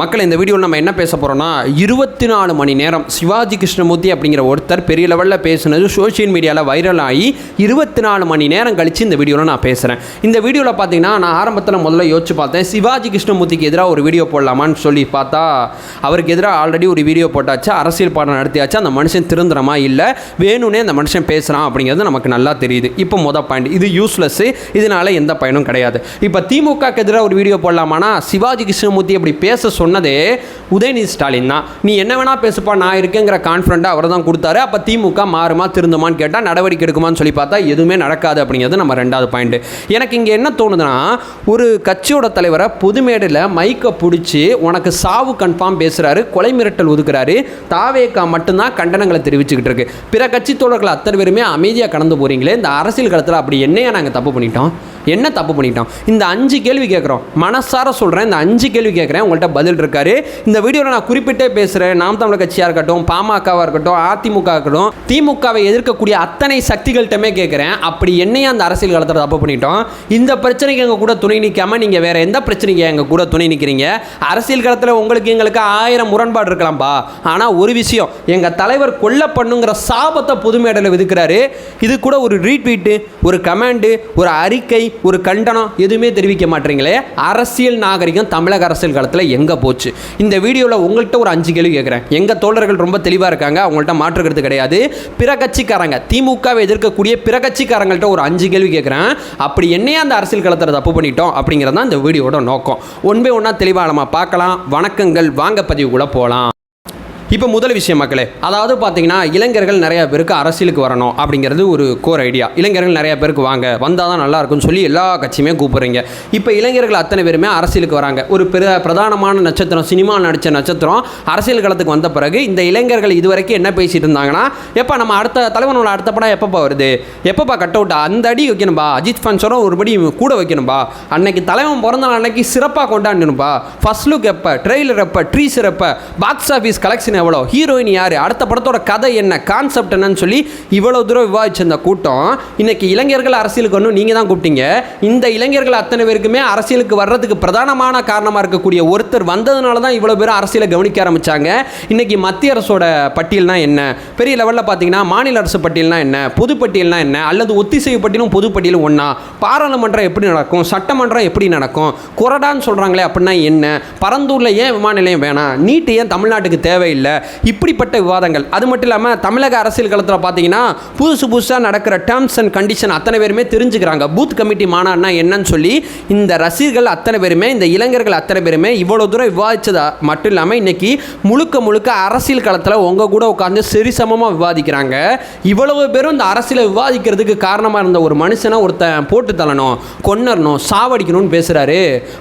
மக்களை இந்த வீடியோவில் நம்ம என்ன பேச போகிறோம்னா இருபத்தி நாலு மணி நேரம் சிவாஜி கிருஷ்ணமூர்த்தி அப்படிங்கிற ஒருத்தர் பெரிய லெவலில் பேசுனது சோஷியல் மீடியாவில் வைரல் ஆகி இருபத்தி நாலு மணி நேரம் கழித்து இந்த வீடியோவில் நான் பேசுகிறேன் இந்த வீடியோவில் பார்த்தீங்கன்னா நான் ஆரம்பத்தில் முதல்ல யோசிச்சு பார்த்தேன் சிவாஜி கிருஷ்ணமூர்த்திக்கு எதிராக ஒரு வீடியோ போடலாமான்னு சொல்லி பார்த்தா அவருக்கு எதிராக ஆல்ரெடி ஒரு வீடியோ போட்டாச்சு அரசியல் பாடம் நடத்தியாச்சு அந்த மனுஷன் திருந்துறமா இல்லை வேணும்னே அந்த மனுஷன் பேசுகிறான் அப்படிங்கிறது நமக்கு நல்லா தெரியுது. இப்போ மொதல் பாயிண்ட் இது யூஸ்லெஸ்ஸு இதனால எந்த பயனும் கிடையாது. இப்போ திமுகக்கு எதிராக ஒரு வீடியோ போடலாமானா சிவாஜி கிருஷ்ணமூர்த்தி அப்படி பேச சொன்னதே உதயநிதி ஸ்டாலின் தான். நீ என்ன வேணா பேசுப்பா நான் இருக்கேங்கிற கான்ஃபிடண்ட்டாக அவர் தான் கொடுத்தாரு. அப்போ திமுக மாறுமா திருந்துமான்னு கேட்டால் நடவடிக்கை எடுக்குமான்னு சொல்லி பார்த்தா எதுவுமே நடக்காது அப்படிங்கிறது நம்ம ரெண்டாவது பாயிண்ட் எனக்கு இங்கே என்ன தோணுதுன்னா ஒரு கட்சியோட தலைவரை பொது மேடையில் மைக்கை பிடிச்சி உனக்கு சாவு கன்ஃபார்ம் பேசுகிறாரு கொலை மிரட்டல் ஒதுக்குறாரு தாவேக்கா மட்டும்தான் கண்டனங்களை தெரிவிச்சுக்கிட்டு இருக்கு. பிற கட்சி தோழர்கள் அத்தனை பேருமே அமைதியாக கடந்து போகிறீங்களே இந்த அரசியல் களத்தில் அப்படி என்னையா நாங்கள் தப்பு பண்ணிட்டோம்? என்ன தப்பு பண்ணிட்டான் இந்த அஞ்சு கேள்வி கேட்குறோம். மனசார சொல்கிறேன் இந்த அஞ்சு கேள்வி கேட்குறேன் உங்கள்கிட்ட பதில் இருக்காரு. இந்த வீடியோவில் நான் குறிப்பிட்டே பேசுகிறேன் நாம் தமிழ் கட்சியாக இருக்கட்டும் பாமகவாக இருக்கட்டும் அதிமுக இருக்கட்டும் திமுகவை எதிர்க்கக்கூடிய அத்தனை சக்திகள்கிட்டமே கேட்குறேன். அப்படி என்னையும் அந்த அரசியல் காலத்தில் தப்பு பண்ணிட்டோம். இந்த பிரச்சனைக்கு எங்கள் கூட துணை நிற்காமல் நீங்கள் வேறு எந்த பிரச்சனைக்கு எங்கள் கூட துணை நிற்கிறீங்க அரசியல் காலத்தில் உங்களுக்கு எங்களுக்கு ஆயிரம் முரண்பாடு இருக்கலாம்ப்பா ஆனால் ஒரு விஷயம் எங்கள் தலைவர் கொல்லப்பண்ணுங்கிற சாபத்தை பொது விதுக்கிறாரு. இது கூட ஒரு ரீட்வீட்டு ஒரு கமெண்டு ஒரு அறிக்கை ஒரு கண்டனம் எதுவுமே தெரிவிக்க மாட்டீங்களே? அரசியல் நாகரிகம் தமிழக அரசியல் காலத்தில் எங்கே போச்சு? இந்த வீடியோவில் உங்கள்கிட்ட ஒரு அஞ்சு கேள்வி கேட்குறேன் எங்கள் தோழர்கள் ரொம்ப தெளிவாக இருக்காங்க அவங்கள்ட்ட மாற்றுக்கிறது கிடையாது. பிற கட்சிக்காரங்க திமுகவை எதிர்க்கக்கூடிய பிற கட்சிக்காரங்கள்ட்ட ஒரு அஞ்சு கேள்வி கேட்குறேன் அப்படி என்னையே அந்த அரசியல் களத்தில் தப்பு பண்ணிட்டோம் அப்படிங்கிறது தான் இந்த வீடியோட நோக்கம். ஒன்பே ஒன்றா தெளிவாக நம்ம பார்க்கலாம். வணக்கங்கள் வாங்க பதிவுக்குள்ளே போகலாம் இப்போ முதல் விஷயம் மக்களே அதாவது பார்த்தீங்கன்னா இளைஞர்கள் நிறைய பேருக்கு அரசியலுக்கு வரணும் அப்படிங்கிறது ஒரு கோர் ஐடியா இளைஞர்கள் நிறைய பேருக்கு வாங்க வந்தால் தான் நல்லா இருக்கும்னு சொல்லி எல்லா கட்சியுமே கூப்பிட்றீங்க. இப்போ இளைஞர்கள் அத்தனை பேருமே அரசியலுக்கு வராங்க. ஒரு பிர பிரதானமான நட்சத்திரம் சினிமா நடித்த நட்சத்திரம் அரசியல் களத்துக்கு வந்த பிறகு இந்த இளைஞர்கள் இதுவரைக்கும் என்ன பேசிட்டு இருந்தாங்கன்னா எப்போ நம்ம அடுத்த தலைவனோட அடுத்த படம் எப்பப்பா வருது? எப்பப்பா கட் அவுட் அந்த அடி வைக்கணும்பா. அஜித் ஃபன்ஸரும் ஒரு படி கூட வைக்கணும்பா. அன்னைக்கு தலைவன் பிறந்த அன்னைக்கு சிறப்பாக கொண்டாடணும்பா ஃபர்ஸ்ட் லுக் எப்போ? ட்ரெய்லர் எப்போ? ட்ரீஸ் எப்போ? பாக்ஸ் ஆஃபீஸ் கலெக்ஷன் எவ்வளோ? ஹீரோயின் யார்? அடுத்த படத்தோட கதை என்ன? கான்செப்ட் என்னன்னு சொல்லி இவ்வளோ தூரம் விவாதிச்சிருந்த கூட்டம் இன்னைக்கு இளைஞர்கள் அரசியலுக்கு ஒன்றும் நீங்கள் தான் கூப்பிட்டீங்க. இந்த இளைஞர்கள் அத்தனை பேருக்குமே அரசியலுக்கு வர்றதுக்கு பிரதானமான காரணமாக இருக்கக்கூடிய ஒருத்தர் வந்ததுனால தான் இவ்வளோ பேர் அரசியலை கவனிக்க ஆரம்பித்தாங்க இன்னைக்கு மத்திய அரசோட பட்டியல்னா என்ன? பெரிய லெவலில் பார்த்தீங்கன்னா மாநில அரசு பட்டியல்னா என்ன? பொது பட்டியல்னா என்ன? அல்லது ஒத்திசைவு பட்டியலும் பொது பட்டியலும் ஒன்றா பாராளுமன்றம் எப்படி நடக்கும்? சட்டமன்றம் எப்படி நடக்கும்? கொரடான்னு சொல்கிறாங்களே அப்படின்னா என்ன? பரந்தூரில் ஏன் விமான நிலையம் வேணாம்? நீட்டு ஏன் தமிழ்நாட்டுக்கு தேவையில்லை? இப்படிப்பட்ட விவாதங்கள். அது மட்டும் இல்லாமல் தமிழக அரசியல் களத்தில் பார்த்தீங்கன்னா புதுசு புதுசாக நடக்கிற டேர்ம்ஸ் அண்ட் கண்டிஷன் அத்தனை பேருமே தெரிஞ்சுக்கிறாங்க. பூத் கமிட்டி மாநாடுனா என்னன்னு சொல்லி இந்த ரசிகர்கள் அத்தனை பேருமே இந்த இளைஞர்கள் அத்தனை பேருமே இவ்வளோ தூரம் விவாதிச்சதா மட்டும் இல்லாமல் இன்னைக்கு முழுக்க முழுக்க அரசியல் களத்தில் உங்கள் கூட உட்காந்து சரிசமமாக விவாதிக்கிறாங்க. இவ்வளவு பேரும் இந்த அரசியலை விவாதிக்கிறதுக்கு காரணமாக இருந்த ஒரு மனுஷனை ஒருத்தன் போட்டு தள்ளணும் கொன்னரணும் சாவடிக்கணும்னு பேசுகிறாரு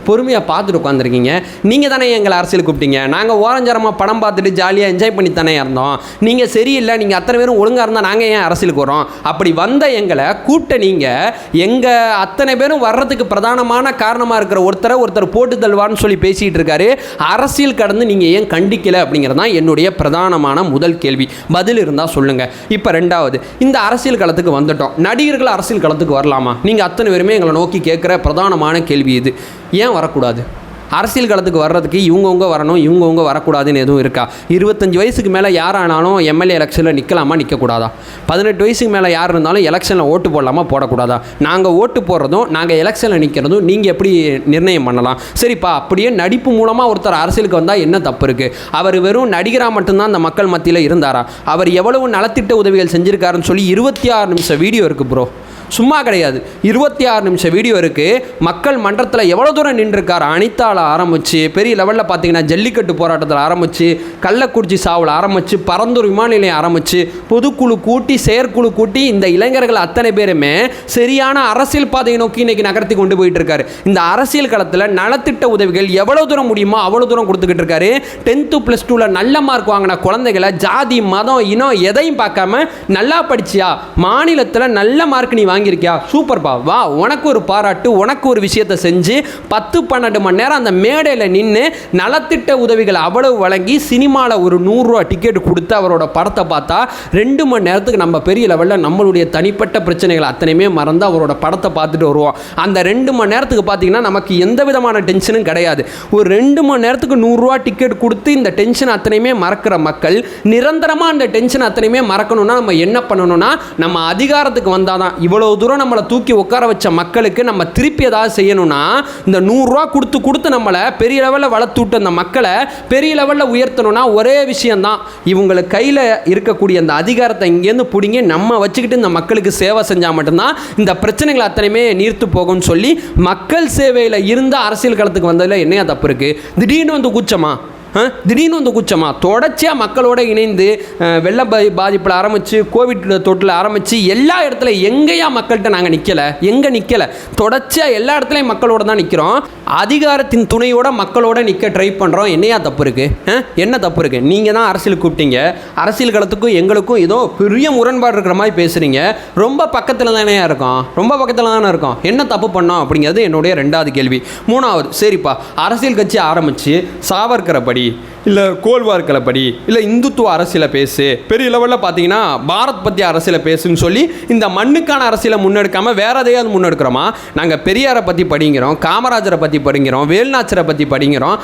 பொறுமையாக பார்த்துட்டு உட்காந்துருக்கீங்க நீங்கள் தானே எங்களை அரசியல் கூப்பிட்டீங்க. நாங்கள் ஓரஞ்சரமாக படம் பார்த்துட்டு ஜாலியாக என்ஜாய் பண்ணி தானே இருந்தோம். நீங்கள் சரியில்லை நீங்கள் அத்தனை பேரும் ஒழுங்காக இருந்தால் நாங்கள் ஏன் அரசியலுக்கு வரோம் அப்படி வந்த எங்களை கூப்பிட்ட நீங்கள் எங்கள் அத்தனை பேரும் வர்றதுக்கு பிரதானமான காரணமாக இருக்கிற ஒருத்தரை ஒருத்தர் போட்டு தள்ளுவான்னு சொல்லி பேசிகிட்டு இருக்காரு. அரசியல் கடந்து நீங்கள் ஏன் கண்டிக்கலை அப்படிங்கிறது தான் என்னுடைய பிரதானமான முதல் கேள்வி. பதில் இருந்தால் சொல்லுங்கள் இப்போ ரெண்டாவது இந்த அரசியல் களத்துக்கு வந்துட்டோம். நடிகர்கள் அரசியல் களத்துக்கு வரலாமா? நீங்கள் அத்தனை பேருமே எங்களை நோக்கி கேட்குற பிரதானமான கேள்வி இது. ஏன் வரக்கூடாது? அரசியல் களத்துக்கு வர்றதுக்கு இவங்கவுங்க வரணும் இவங்கவுங்க வரக்கூடாதுன்னு எதுவும் இருக்கா? இருபத்தஞ்சி வயசுக்கு மேலே யாரானாலும் எம்எல்ஏ எலெக்ஷனில் நிற்கலாமா நிற்கக்கூடாதா பதினெட்டு வயசுக்கு மேலே யார் இருந்தாலும் எலெக்ஷனில் ஓட்டு போடலாமா போடக்கூடாதா? நாங்கள் ஓட்டு போடுறதும் நாங்கள் எலெக்ஷனில் நிற்கிறதும் நீங்கள் எப்படி நிர்ணயம் பண்ணலாம்? சரிப்பா அப்படியே நடிப்பு மூலமாக ஒருத்தர் அரசியலுக்கு வந்தால் என்ன தப்பு இருக்குது அவர் வெறும் நடிகராக மட்டும்தான் அந்த மக்கள் மத்தியில் இருந்தாரா? அவர் எவ்வளவு நலத்திட்ட உதவிகள் செஞ்சுருக்காருன்னு சொல்லி இருபத்தி ஆறு நிமிஷம் வீடியோ இருக்குது ப்ரோ சும்மா கிடையாது. இருபத்தி ஆறு நிமிஷம் வீடியோ இருக்குது மக்கள் மன்றத்தில் எவ்வளோ தூரம் நின்றுருக்கார்? அனிதாவில் ஆரம்பித்து பெரிய லெவலில் பார்த்தீங்கன்னா ஜல்லிக்கட்டு போராட்டத்தில் ஆரம்பித்து கள்ளக்குறிச்சி சாவில் ஆரம்பித்து பரந்தூர் விமான நிலையம் ஆரம்பித்து பொதுக்குழு கூட்டி செயற்குழு கூட்டி இந்த இளைஞர்கள் அத்தனை பேருமே சரியான அரசியல் பாதையை நோக்கி இன்னைக்கு நகர்த்தி கொண்டு போயிட்டு இருக்காரு இந்த அரசியல் களத்தில் நலத்திட்ட உதவிகள் எவ்வளோ தூரம் முடியுமோ அவ்வளோ தூரம் கொடுத்துக்கிட்டு இருக்காரு. டென்த்து ப்ளஸ் டூவில் நல்ல மார்க் வாங்கின குழந்தைகளை ஜாதி மதம் இனம் எதையும் பார்க்காம நல்லா படிச்சியா? மாநிலத்தில் நல்ல மார்க் நீ வாங்கி வாங்கியிருக்கியா? சூப்பர்ப்பா வா உனக்கு ஒரு பாராட்டு உனக்கு ஒரு விஷயத்தை செஞ்சு பத்து பன்னெண்டு மணி நேரம் அந்த மேடையில் நின்று நலத்திட்ட உதவிகள் அவ்வளவு வழங்கி சினிமாவில் ஒரு நூறுரூவா டிக்கெட் கொடுத்து அவரோட படத்தை பார்த்தா ரெண்டு மணி நேரத்துக்கு நம்ம பெரிய லெவலில் நம்மளுடைய தனிப்பட்ட பிரச்சனைகள் அத்தனையுமே மறந்து அவரோட படத்தை பார்த்துட்டு வருவோம். அந்த ரெண்டு மணி நேரத்துக்கு பார்த்தீங்கன்னா நமக்கு எந்த விதமான டென்ஷனும் கிடையாது. ஒரு ரெண்டு மணி நேரத்துக்கு நூறுரூவா டிக்கெட் கொடுத்து இந்த டென்ஷன் அத்தனையுமே மறக்கிற மக்கள் நிரந்தரமாக அந்த டென்ஷன் அத்தனையுமே மறக்கணும்னா நம்ம என்ன பண்ணணும்னா நம்ம அதிகாரத்துக்கு வந்தால் தான் இவ்வளோ இவ்வளோ தூரம் நம்மளை தூக்கி உட்கார வச்ச மக்களுக்கு நம்ம திருப்பி ஏதாவது செய்யணும்னா இந்த நூறுரூவா கொடுத்து கொடுத்து நம்மளை பெரிய லெவலில் வளர்த்து விட்டு அந்த மக்களை பெரிய லெவலில் உயர்த்தணும்னா ஒரே விஷயந்தான் இவங்களுக்கு கையில் இருக்கக்கூடிய அந்த அதிகாரத்தை இங்கேருந்து பிடிங்கி நம்ம வச்சுக்கிட்டு இந்த மக்களுக்கு சேவை செஞ்சால் மட்டும்தான் இந்த பிரச்சனைகள் அத்தனையுமே நீர்த்து போகும்னு சொல்லி மக்கள் சேவையில் இருந்த அரசியல் களத்துக்கு வந்ததில் என்னையா தப்பு இருக்குது திடீர்னு வந்து கூச்சமா? திடீர்னு வந்து குச்சமா? தொடர்ச்சியாக மக்களோட இணைந்து வெள்ள பாதி பாதிப்பில் ஆரம்பித்து கோவிட் தொட்டில் ஆரம்பித்து எல்லா இடத்துல எங்கேயா மக்கள்கிட்ட நாங்கள் நிற்கலை எங்கே நிற்கலை தொடர்ச்சியாக எல்லா இடத்துலையும் மக்களோட தான் நிற்கிறோம் அதிகாரத்தின் துணையோட மக்களோட நிற்க ட்ரை பண்ணுறோம் என்னையா தப்பு இருக்குது என்ன தப்பு இருக்குது நீங்கள் தான் அரசியல் கூப்பிட்டீங்க. அரசியல் களத்துக்கும் எங்களுக்கும் ஏதோ பெரிய முரண்பாடு இருக்கிற மாதிரி பேசுகிறீங்க ரொம்ப பக்கத்தில் தானே இருக்கும்? ரொம்ப பக்கத்தில் தானே இருக்கும்? என்ன தப்பு பண்ணோம்? அப்படிங்கிறது என்னுடைய ரெண்டாவது கேள்வி. மூணாவது சரிப்பா. அரசியல் கட்சி ஆரம்பித்து சாவர்கரை படி இல்லை கோல்வார்களை படி இல்லை இந்துத்துவ அரசியலை பேசு. பெரிய லெவலில் பார்த்தீங்கன்னா பாரத் பற்றிய அரசியலை பேசுன்னு சொல்லி இந்த மண்ணுக்கான அரசியலை முன்னெடுக்காமல் வேற எதையாவது முன்னெடுக்கிறோமா? நாங்கள் பெரியாரை பற்றி படிங்கிறோம் காமராஜரை பற்றி படிங்கிறோம் வேல்நாச்சரை பற்றி படிங்கிறோம்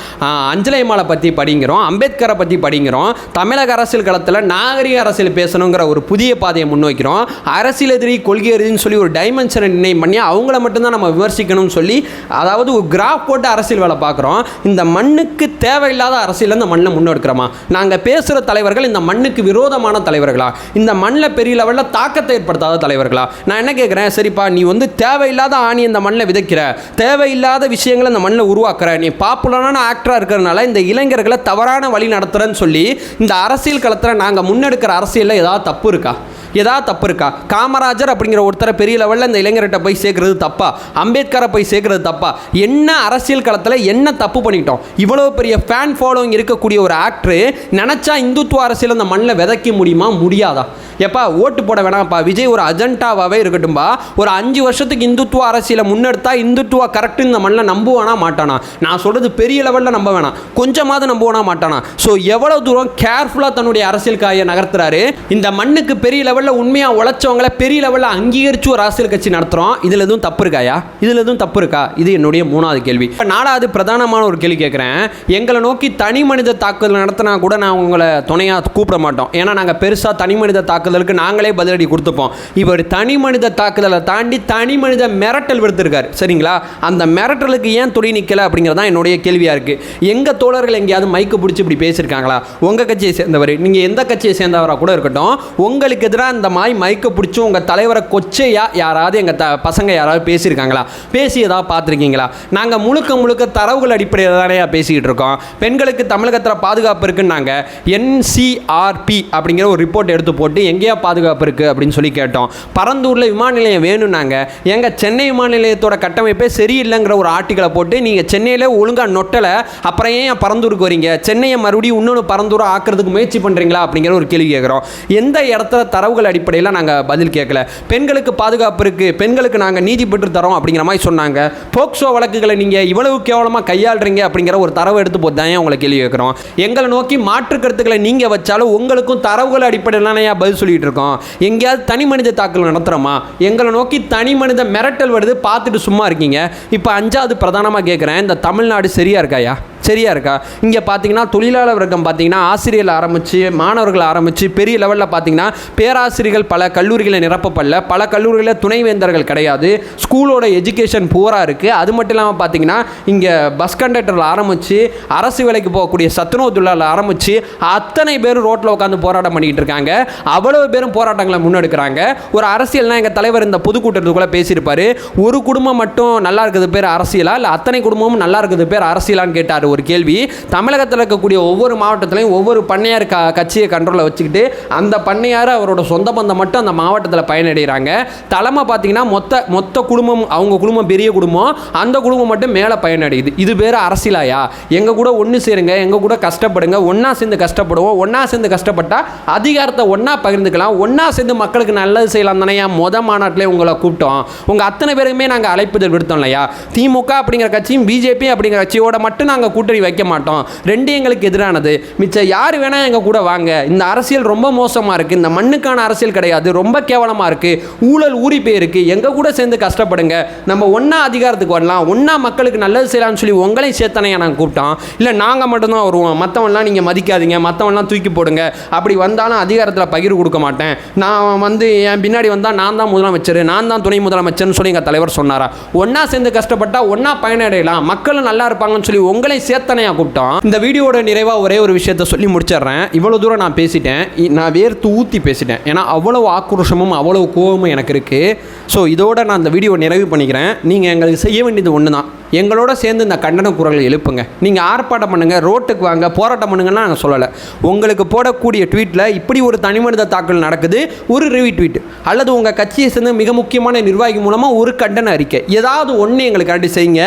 அஞ்சலைமாலை பற்றி படிங்கிறோம் அம்பேத்கரை பற்றி படிங்கிறோம் தமிழக அரசியல் களத்தில் நாகரிக அரசியல் பேசணுங்கிற ஒரு புதிய பாதையை முன்வைக்கிறோம். அரசியல் எதிரி கொள்கை எதிரின்னு சொல்லி ஒரு டைமென்ஷனை நிர்ணயம் பண்ணி அவங்கள மட்டும்தான் நம்ம விமர்சிக்கணும்னு சொல்லி அதாவது ஒரு கிராஃப் போட்டு அரசியல் வேலை பார்க்குறோம் இந்த மண்ணுக்கு தேவையில்லாத அரசியல் இந்த மண்ணில் முன்னெடுக்கிறோமா? நாங்கள் பேசுகிற தலைவர்கள் இந்த மண்ணுக்கு விரோதமான தலைவர்களா? இந்த மண்ணில் பெரிய லெவலில் தாக்கத்தை ஏற்படுத்தாத தலைவர்களா? நான் என்ன கேட்குறேன் சரிப்பா நீ வந்து தேவையில்லாத ஆணி இந்த மண்ணில் விதைக்கிற. தேவையில்லாத விஷயங்களை இந்த மண்ணில் உருவாக்குற. நீ பாப்புலரான ஆக்டராக இருக்கிறதுனால இந்த இளைஞர்களை தவறான வழி நடத்துகிறேன்னு சொல்லி இந்த அரசியல் களத்தில் நாங்கள் முன்னெடுக்கிற அரசியலில் ஏதாவது தப்பு இருக்கா? ஏதாவது தப்பு இருக்கா? காமராஜர் அப்படிங்கிற ஒருத்தரை பெரிய லெவலில் இந்த இளைஞர்கிட்ட போய் சேர்க்குறது தப்பா? அம்பேத்கரை போய் சேர்க்குறது தப்பா? என்ன அரசியல் களத்தில் என்ன தப்பு பண்ணிட்டோம்? இவ்வளோ பெரிய ஃபேன் ஃபாலோவிங் இருக்கக்கூடிய ஒரு ஆக்டரு நினச்சா இந்துத்துவ அரசியல் அந்த மண்ணில் விதைக்க முடியுமா? முடியாதா? எப்பா ஓட்டு போட வேணாம்ப்பா. விஜய் ஒரு அஜெண்டாவாகவே இருக்கட்டும்பா. ஒரு அஞ்சு வருஷத்துக்கு இந்துத்துவ அரசியலை முன்னெடுத்தா இந்துத்துவா கரெக்டு இந்த மண்ணில் நம்புவானா மாட்டானா? நான் சொல்கிறது பெரிய லெவலில் நம்ப வேணாம். கொஞ்சமாவது நம்புவானா மாட்டானா? ஸோ எவ்வளோ தூரம் கேர்ஃபுல்லாக தன்னுடைய அரசியல் காயை நகர்த்துறாரு? இந்த மண்ணுக்கு பெரிய லெவல் லெவலில் உண்மையாக உழைச்சவங்கள பெரிய லெவலில் அங்கீகரித்து ஒரு அரசியல் கட்சி நடத்துகிறோம் இதில் எதுவும் தப்பு இருக்காயா? இதில் எதுவும் தப்பு இருக்கா? இது என்னுடைய மூணாவது கேள்வி. இப்போ நாலாவது பிரதானமான ஒரு கேள்வி கேட்குறேன் எங்களை நோக்கி தனி மனித தாக்குதல் நடத்தினா கூட நான் உங்களை துணையாக கூப்பிட மாட்டோம். ஏன்னா நாங்கள் பெருசாக தனி மனித தாக்குதலுக்கு நாங்களே பதிலடி கொடுத்துப்போம். இவர் தனி மனித தாக்குதலை தாண்டி தனி மனித மிரட்டல் விடுத்திருக்கார். சரிங்களா? அந்த மிரட்டலுக்கு ஏன் துணை நிற்கலை அப்படிங்கிறது தான் என்னுடைய கேள்வியாக இருக்குது எங்கள் தோழர்கள் எங்கேயாவது மைக்கு பிடிச்சி இப்படி பேசியிருக்காங்களா? உங்கள் கட்சியை சேர்ந்தவர் நீங்கள் எந்த கட்சியை சேர்ந்தவராக கூட இருக்கட்டும். உங்களுக்கு எதிராக இந்த மாதிரி மைக்கை பிடிச்சி உங்கள் தலைவரை கொச்சையா யாராவது எங்கள் த பசங்க யாராவது பேசியிருக்காங்களா? பேசி ஏதாவது பார்த்துருக்கீங்களா? நாங்கள் முழுக்க முழுக்க தரவுகள் அடிப்படையில் தானே பேசிக்கிட்டு இருக்கோம். பெண்களுக்கு தமிழகத்தில் பாதுகாப்பு இருக்குன்னாங்க என்சிஆர்பி அப்படிங்கிற ஒரு ரிப்போர்ட் எடுத்து போட்டு எங்கேயா பாதுகாப்பு இருக்குது அப்படின்னு சொல்லி கேட்டோம். பரந்தூரில் விமான நிலையம் வேணும்னாங்க எங்கள் சென்னை விமான நிலையத்தோட கட்டமைப்பே சரியில்லைங்கிற ஒரு ஆர்டிக்கலை போட்டு நீங்கள் சென்னையில் ஒழுங்காக நொட்டலை அப்புறம் ஏன் ஏன் பரந்தூருக்கு வரீங்க? சென்னையை மறுபடியும் இன்னொன்று பரந்தூரை ஆக்கிறதுக்கு முயற்சி பண்ணுறீங்களா அப்படிங்கிற ஒரு கேள்வி கேட்குறோம் எந்த இடத்துல தரவுகள் அடிப்படையில் நாங்கள் பதில் கேட்கல பெண்களுக்கு பாதுகாப்பு இருக்குது பெண்களுக்கு நாங்கள் நீதி பெற்று தரோம் அப்படிங்கிற மாதிரி சொன்னாங்க. போக்சோ வழக்குகளை நீங்கள் இவ்வளவு கேவலமாக கையாளுறீங்க அப்படிங்கிற ஒரு தரவு எடுத்து போட்டு தான் உங்களை கேள்வி கேட்குறோம் எங்களை நோக்கி மாற்று கருத்துக்களை நீங்கள் வச்சாலும் உங்களுக்கும் தரவுகள் அடிப்படையில் பதில் சொல்லிட்டு இருக்கோம். எங்கேயாவது தனி மனித தாக்கல் நடத்துகிறோமா எங்களை நோக்கி தனி மனித மிரட்டல் வருது. பார்த்துட்டு சும்மா இருக்கீங்க. இப்போ அஞ்சாவது பிரதானமாக கேட்குறேன் இந்த தமிழ்நாடு சரியா இருக்காயா? சரியா இருக்கா? இங்கே பார்த்தீங்கன்னா தொழிலாளர் வர்க்கம் பார்த்தீங்கன்னா ஆசிரியர்கள் ஆரம்பித்து மாணவர்கள் ஆரம்பித்து பெரிய லெவலில் பார்த்தீங்கன்னா பேராசிரியர்கள் பல கல்லூரிகளை நிரப்பப்படல. பல கல்லூரிகளில் துணைவேந்தர்கள் கிடையாது. ஸ்கூலோட எஜுகேஷன் பூரா இருக்குது அது மட்டும் இல்லாமல் பார்த்தீங்கன்னா இங்கே பஸ் கண்டக்டரில் ஆரம்பித்து அரசு வேலைக்கு போகக்கூடிய சத்துணவு தொழிலாளர் ஆரம்பித்து அத்தனை பேரும் ரோட்டில் உட்காந்து போராட்டம் பண்ணிக்கிட்டு இருக்காங்க. அவ்வளவு பேரும் போராட்டங்களை முன்னெடுக்கிறாங்க. ஒரு அரசியல்னால் எங்கள் தலைவர் இந்த பொதுக்கூட்டத்துக்குள்ளே பேசியிருப்பார். ஒரு குடும்பம் மட்டும் நல்லா இருக்கிறது பேர் அரசியலா? இல்லை அத்தனை குடும்பமும் நல்லா இருக்கிறது பேர் அரசியலான்னு கேட்டார். ஒரு கேள்வி. தமிழகத்தில் இருக்கக்கூடிய ஒவ்வொரு மாவட்டத்திலையும் ஒவ்வொரு பண்ணையார் க கட்சியை கண்ட்ரோலில் வச்சுக்கிட்டு அந்த பண்ணையார் அவரோட சொந்த பந்தம் மட்டும் அந்த மாவட்டத்தில் பயனடைகிறாங்க தலைமை பார்த்தீங்கன்னா மொத்த மொத்த குடும்பம் அவங்க குடும்பம் பெரிய குடும்பம் அந்த குடும்பம் மட்டும் மேலே பயனடையுது. இது பேர் அரசியலாயா? எங்கள் கூட ஒன்று சேருங்க எங்கள் கூட கஷ்டப்படுங்க ஒன்றா சேர்ந்து கஷ்டப்படுவோம் ஒன்றா சேர்ந்து கஷ்டப்பட்டால் அதிகாரத்தை ஒன்றா பகிர்ந்துக்கலாம் ஒன்றா சேர்ந்து மக்களுக்கு நல்லது செய்யலாம் தானே மொத மாநாட்டிலே உங்களை கூப்பிட்டோம். உங்கள் அத்தனை பேருமே நாங்கள் அழைப்புதல் விடுத்தோம் இல்லையா? திமுக அப்படிங்கிற கட்சியும் பிஜேபி அப்படிங்கிற கட்சியோட மட்டும் நாங்கள் கூட்டணி வைக்க மாட்டோம். ரெண்டு எங்களுக்கு எதிரானது. மிச்சம் யார் வேணால் எங்கள் கூட வாங்க. இந்த அரசியல் ரொம்ப மோசமாக இருக்குது இந்த மண்ணுக்கான அரசியல் கிடையாது. ரொம்ப கேவலமாக இருக்குது ஊழல் ஊறி போயிருக்கு. எங்கள் கூட சேர்ந்து கஷ்டப்படுங்க. நம்ம ஒன்றா அதிகாரத்துக்கு வரலாம். ஒன்றா மக்களுக்கு நல்லது செய்யலாம்னு சொல்லி உங்களையும் சேர்த்தனையா நாங்கள் கூப்பிட்டோம். இல்லை நாங்கள் மட்டும்தான் வருவோம். மற்றவன்லாம் நீங்கள் மதிக்காதீங்க. மற்றவன்லாம் தூக்கி போடுங்க. அப்படி வந்தாலும் அதிகாரத்தில் பகிர்வு கொடுக்க மாட்டேன். நான் வந்து என் பின்னாடி வந்தால் நான் தான் முதலமைச்சர். நான் தான் துணை முதலமைச்சர்னு சொல்லி எங்கள் தலைவர் சொன்னாரா? ஒன்றா சேர்ந்து கஷ்டப்பட்டா ஒன்றா பயனடையலாம். மக்களும் நல்லா இருப்பாங்கன்னு சொல்லி உங்களையும் சேத்தனையாக கூப்பிட்டோம் இந்த வீடியோட நிறைவாக ஒரே ஒரு விஷயத்த சொல்லி முடிச்சிடுறேன். இவ்வளோ தூரம் நான் பேசிட்டேன். நான் வேர்த்து ஊற்றி பேசிட்டேன். ஏன்னா அவ்வளோ ஆக்ரோஷமும் அவ்வளோ கோபமும் எனக்கு இருக்குது ஸோ இதோட நான் இந்த வீடியோ நிறைவு பண்ணிக்கிறேன். நீங்கள் எங்களுக்கு செய்ய வேண்டியது ஒன்று தான் எங்களோட சேர்ந்து இந்த கண்டன குரலை எழுப்புங்க. நீங்கள் ஆர்ப்பாட்டம் பண்ணுங்கள் ரோட்டுக்கு வாங்க போராட்டம் பண்ணுங்கன்னா நாங்கள் சொல்லலை. உங்களுக்கு போடக்கூடிய ட்வீட்டில் இப்படி ஒரு தனிமனித தாக்கல் நடக்குது ஒரு ரிவி ட்வீட். அல்லது உங்கள் கட்சியை சேர்ந்த மிக முக்கியமான நிர்வாகி மூலமாக ஒரு கண்டன அறிக்கை. ஏதாவது ஒன்று எங்களுக்கு அடி செய்யுங்க.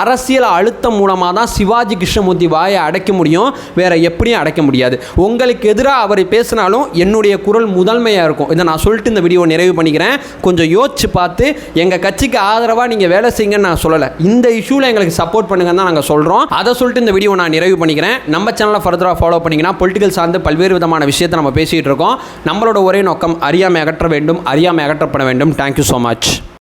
அரசியல் அழுத்தம் மூலமாக தான் சிவாஜி கிருஷ்ணமூர்த்தி வாயை அடைக்க முடியும். வேறு எப்படியும் அடைக்க முடியாது. உங்களுக்கு எதிராக அவர் பேசினாலும் என்னுடைய குரல் முதன்மையாக இருக்கும். இதை நான் சொல்லிட்டு இந்த வீடியோ நிறைவு பண்ணிக்கிறேன். கொஞ்சம் யோசிச்சு பார்த்து எங்கள் கட்சிக்கு ஆதரவாக நீங்கள் வேலை செய்யுங்கன்னு நான் சொல்லலை. இந்த இஷ்யூவில் எங்களுக்கு சப்போர்ட் பண்ணுங்கன்னு தான் நாங்கள் சொல்கிறோம் அதை சொல்லிட்டு இந்த வீடியோ நான் நிறைவு பண்ணிக்கிறேன். நம்ம சேனலை ஃபர்தராக ஃபாலோ பண்ணிங்கன்னா பொலிட்டிக்கல் சார்ந்து பல்வேறு விதமான விஷயத்தை நம்ம பேசிகிட்டு இருக்கோம். நம்மளோட ஒரே நோக்கம் அறியாமை அகற்ற வேண்டும் அறியாமை அகற்றப்பட வேண்டும். Thank you so much